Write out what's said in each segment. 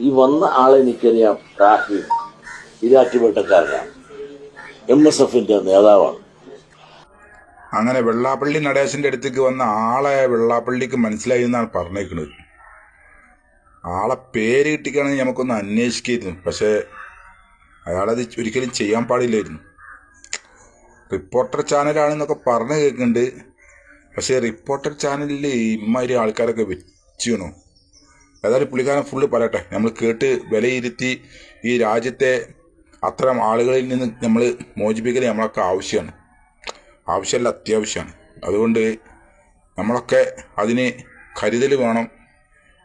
ഈ വന്ന ആളെ എനിക്കറിയാം റാഫി ഇരാറ്റുപേട്ടക്കാരനാണ് എം എസ് എഫിന്റെ നേതാവാണ്. അങ്ങനെ വെള്ളാപ്പള്ളി നടേശന്റെ അടുത്തേക്ക് വന്ന ആളെ വെള്ളാപ്പള്ളിക്ക് മനസ്സിലായി എന്നാണ് പറഞ്ഞേക്കുന്നത് ആളെ പേര് കിട്ടിക്കാണെങ്കിൽ നമുക്കൊന്ന് അന്വേഷിക്കായിരുന്നു. പക്ഷേ അയാളത് ഒരിക്കലും ചെയ്യാൻ പാടില്ലായിരുന്നു. റിപ്പോർട്ടർ ചാനലാണെന്നൊക്കെ പറഞ്ഞു കേൾക്കുന്നുണ്ട്. പക്ഷേ റിപ്പോർട്ടർ ചാനലിൽ ഇമ്മാതിരി ആൾക്കാരൊക്കെ വെച്ചിണോ ഏതായാലും പുള്ളിക്കാരൻ ഫുള്ള് പറയട്ടെ. നമ്മൾ കേട്ട് വിലയിരുത്തി ഈ രാജ്യത്തെ അത്തരം ആളുകളിൽ നിന്ന് നമ്മൾ മോചിപ്പിക്കൽ നമ്മളൊക്കെ ആവശ്യമാണ് ആവശ്യമല്ല അത്യാവശ്യമാണ് അതുകൊണ്ട് നമ്മളൊക്കെ അതിന് കരുതൽ വേണം.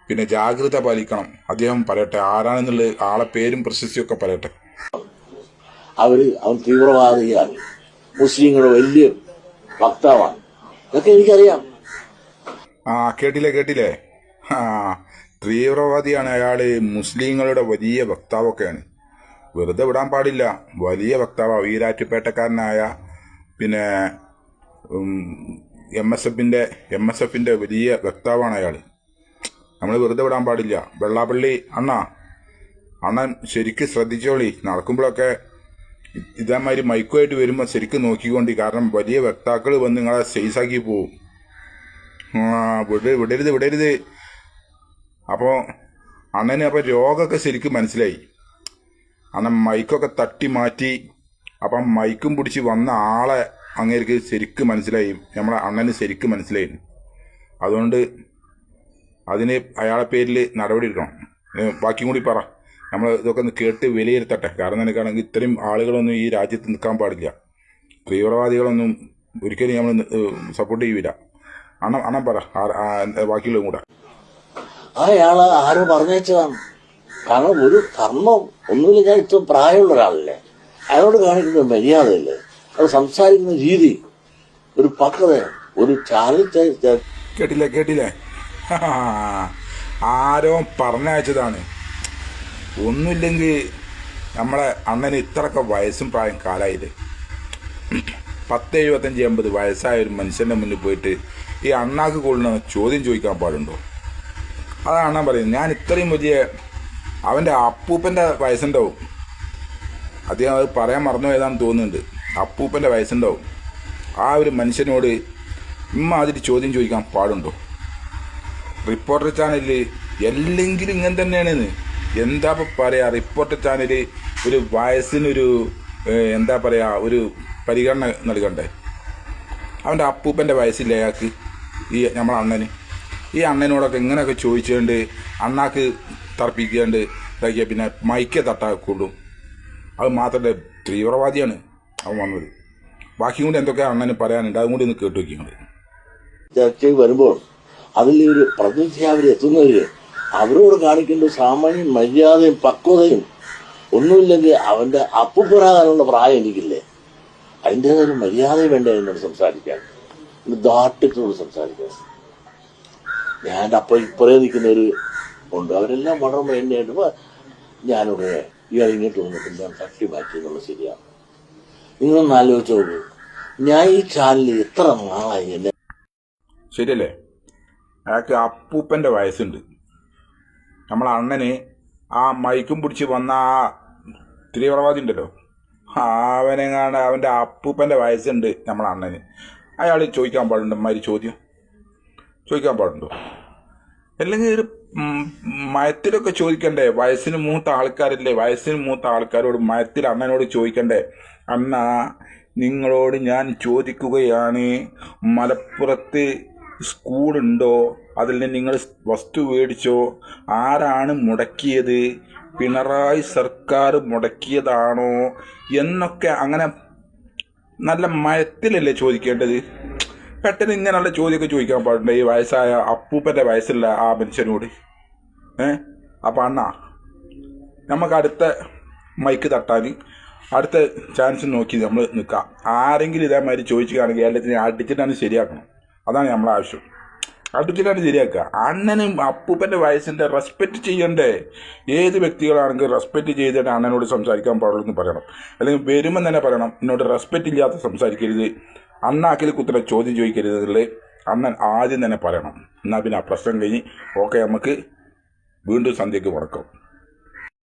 പിന്നെ ജാഗ്രത പാലിക്കണം. അദ്ദേഹം പറയട്ടെ ആരാണെന്നുള്ള ആളെ പേരും പ്രശസ്തിയൊക്കെ പറയട്ടെ. അവർ അവൻ തീവ്രവാദിയാണ്. മുസ്ലിങ്ങളുടെ വലിയ വക്താവാണ്. ഇതൊക്കെ എനിക്കറിയാം. ആ കേട്ടില്ലേ കേട്ടില്ലേ? ആ തീവ്രവാദിയാണ് അയാൾ മുസ്ലിങ്ങളുടെ വലിയ വക്താവൊക്കെയാണ്. വെറുതെ വിടാൻ പാടില്ല. വലിയ വക്താവ്. ഈരാറ്റുപേട്ടക്കാരനായ പിന്നെ എം എസ് എഫിന്റെ എം എസ് എഫിന്റെ വലിയ വക്താവാണ് അയാൾ നമ്മൾ വെറുതെ വിടാൻ പാടില്ല. വെള്ളാപ്പള്ളി അണ്ണ അണ്ണൻ ശരിക്കും ശ്രദ്ധിച്ചോളി. നടക്കുമ്പോഴൊക്കെ ഇതേമാതിരി മൈക്കുമായിട്ട് വരുമ്പോൾ ശരിക്കും നോക്കിക്കൊണ്ടി. കാരണം വലിയ വക്താക്കൾ വന്ന് നിങ്ങളെ സൈസാക്കി പോവും. വിടരുത് വിടരുത്. അപ്പോൾ അണ്ണന് അപ്പോൾ രോഗമൊക്കെ ശരിക്കും മനസ്സിലായി. അണ്ണൻ മൈക്കൊക്കെ തട്ടി മാറ്റി അപ്പം മൈക്കും പിടിച്ച് വന്ന ആളെ അങ്ങേർക്ക് ശരിക്കും മനസ്സിലായി. നമ്മളെ അണ്ണന് ശരിക്കും മനസ്സിലായി. അതുകൊണ്ട് അതിന് അയാളെ പേരിൽ നടപടി എടുക്കണം. ബാക്കിയും കൂടി പറ. നമ്മൾ ഇതൊക്കെ ഒന്ന് കേട്ട് വിലയിരുത്തട്ടെ. കാരണം നിനക്കാണെങ്കിൽ ഇത്രയും ആളുകളൊന്നും ഈ രാജ്യത്ത് നിൽക്കാൻ പാടില്ല. തീവ്രവാദികളൊന്നും ഒരിക്കലും നമ്മൾ സപ്പോർട്ട് ചെയ്യില്ല അണ്ണം അണ്ണം പറ. ബാക്കിയുള്ളതും കൂടെ. അയാൾ ആരോ പറഞ്ഞേച്ചതാണ് കാരണം ഒരു ധർമ്മം ഒന്നുമില്ല ഞാൻ ഇത്ര പ്രായമുള്ള ഒരാളല്ലേ. അയാളോട് കാണിക്കുന്ന മര്യാദയില്ലേ. അത് സംസാരിക്കുന്ന രീതി ഒരു പക്വത ഒരു കേട്ടില്ലേ കേട്ടില്ലേ? ആരോ പറഞ്ഞയച്ചതാണ്. ഒന്നുമില്ലെങ്കിൽ നമ്മളെ അണ്ണന് ഇത്രയൊക്കെ വയസ്സും പ്രായം കാലായില്ലേ? പത്ത് എഴുപത്തഞ്ച് എൺപത് വയസ്സായ ഒരു മനുഷ്യന്റെ മുന്നിൽ പോയിട്ട് ഈ അണ്ണാക്ക് കൊള്ളുന്ന ചോദ്യം ചോദിക്കാൻ പാടുണ്ടോ? അതാണ് ഞാൻ പറയുന്നത്. ഞാൻ ഇത്രയും വലിയ അവന്റെ അപ്പൂപ്പന്റെ വയസ്സുണ്ടാവും. അദ്ദേഹം അത് പറയാൻ മറന്നു പോയതാണെന്ന് തോന്നുന്നുണ്ട്. അപ്പൂപ്പന്റെ വയസ്സുണ്ടാവും. ആ ഒരു മനുഷ്യനോട് ഇമ്മാതിരി ചോദ്യം ചോദിക്കാൻ പാടുണ്ടോ? റിപ്പോർട്ടർ ചാനലിൽ എല്ലെങ്കിലും ഇങ്ങനെ തന്നെയാണെന്ന്. എന്താ ഇപ്പം പറയുക റിപ്പോർട്ടർ ചാനൽ ഒരു വയസ്സിനൊരു എന്താ പറയുക ഒരു പരിഗണന നൽകണ്ടേ? അവന്റെ അപ്പൂപ്പന്റെ വയസ്സില്ലേ അയാൾക്ക്? ഈ നമ്മളെ അണ്ണന്? ഈ അണ്ണനോടൊക്കെ ഇങ്ങനെയൊക്കെ ചോദിച്ചുകൊണ്ട് അണ്ണാക്ക് തർപ്പിക്കാണ്ട് ഇതാക്കിയ പിന്നെ മൈക്കെ തട്ടാക്കൊള്ളും അത് മാത്രമല്ല തീവ്രവാദിയാണ് അവൻ വന്നത്. ബാക്കി കൂടി എന്തൊക്കെയാണ് അണ്ണന് പറയാനുണ്ട് അതും കൂടി ഒന്ന് കേട്ടു വയ്ക്കുന്നത് ചർച്ചയ്ക്ക് വരുമ്പോൾ അതിൽ ഒരു പ്രതിനിധി അവരെത്തുന്നവര് അവരോട് കാണിക്കേണ്ട സാമാന്യ മര്യാദയും പക്വതയും ഒന്നുമില്ലെങ്കിൽ അവന്റെ അപ്പുപുരാകാനുള്ള പ്രായം എനിക്കില്ലേ? അതിന്റെതായ മര്യാദയും വേണ്ട എന്നോട് സംസാരിക്കാൻ? ദാർഢ്യത്തോട് സംസാരിക്കാൻ? ഞാൻ അപ്പോൾ ഇപ്പറേ നിൽക്കുന്നവര് ഉണ്ട്. അവരെല്ലാം വളരെ എന്നെ ഞാനിവിടെ ഇയാൾ ഇങ്ങോട്ട് ഞാൻ തട്ടി മാറ്റി എന്നുള്ള ശരിയാണ്. നിങ്ങളൊന്ന് ആലോചിച്ച് നോക്കൂ. ഞാൻ ഈ ചാനലിൽ എത്ര നാളായി എന്നെ ശരിയല്ലേ? അയാൾക്ക് അപ്പൂപ്പന്റെ വയസ്സുണ്ട്. നമ്മളെ അണ്ണന് ആ മൈക്കും പിടിച്ച് വന്ന ആ തീവ്രവാദി ഉണ്ടല്ലോ. അവനെങ്ങാണ്ട് അവന്റെ അപ്പൂപ്പന്റെ വയസ്സുണ്ട് നമ്മളെ അണ്ണന്. അയാൾ ചോദിക്കാൻ പാടുണ്ട് അമ്മാതിരി ചോദ്യം. ചോദിക്കാൻ പാടുണ്ടോ? അല്ലെങ്കിൽ ഒരു മയത്തിലൊക്കെ ചോദിക്കണ്ടേ? വയസ്സിന് മൂത്ത ആൾക്കാരില്ലേ? വയസ്സിന് മൂത്ത ആൾക്കാരോട് മയത്തിൽ അണ്ണനോട് ചോദിക്കണ്ടേ? അണ്ണ നിങ്ങളോട് ഞാൻ ചോദിക്കുകയാണ്. മലപ്പുറത്ത് സ്കൂളുണ്ടോ? അതിൽ നിന്ന് നിങ്ങൾ വസ്തു മേടിച്ചോ? ആരാണ് മുടക്കിയത്? പിണറായി സർക്കാർ മുടക്കിയതാണോ? എന്നൊക്കെ അങ്ങനെ നല്ല മയത്തിലല്ലേ ചോദിക്കേണ്ടത്? പെട്ടെന്ന് ഇങ്ങനെയുള്ള ചോദ്യമൊക്കെ ചോദിക്കാൻ പാടില്ല. ഈ വയസ്സായ അപ്പൂപ്പന്റെ വയസ്സുള്ള ആ മനുഷ്യനോട്. ഏ? അപ്പം അണ്ണ നമുക്ക് അടുത്ത മൈക്ക് തട്ടാൻ അടുത്ത ചാൻസ് നോക്കി നമ്മൾ നിൽക്കാം ആരെങ്കിലും ഇതേമാതിരി ചോദിക്കുകയാണെങ്കിൽ എല്ലാത്തിനും അടിച്ചിട്ടാണ് ശരിയാക്കണം. അതാണ് നമ്മളെ ആവശ്യം. അടിച്ചിട്ടാണ് ശരിയാക്കുക. അണ്ണനും അപ്പൂപ്പന്റെ വയസ്സിന്റെ റെസ്പെക്റ്റ് ചെയ്യണ്ടേ? ഏത് വ്യക്തികളാണെങ്കിൽ റെസ്പെക്റ്റ് ചെയ്തിട്ട് അണ്ണനോട് സംസാരിക്കാൻ പാടുള്ളൂ എന്ന് പറയണം. അല്ലെങ്കിൽ വരുമ്പോൾ തന്നെ പറയണം എന്നോട് റെസ്പെക്റ്റ് ഇല്ലാത്ത സംസാരിക്കരുത്. അണ്ണാക്കിൽ കുത്തിനെ ചോദ്യം ചോദിക്കരുത് അന്നൻ ആദ്യം തന്നെ പറയണം. എന്നാൽ പിന്നെ ആ പ്രശ്നം കഴിഞ്ഞ് ഓക്കെ നമുക്ക് വീണ്ടും സന്ധ്യക്ക് മുടക്കും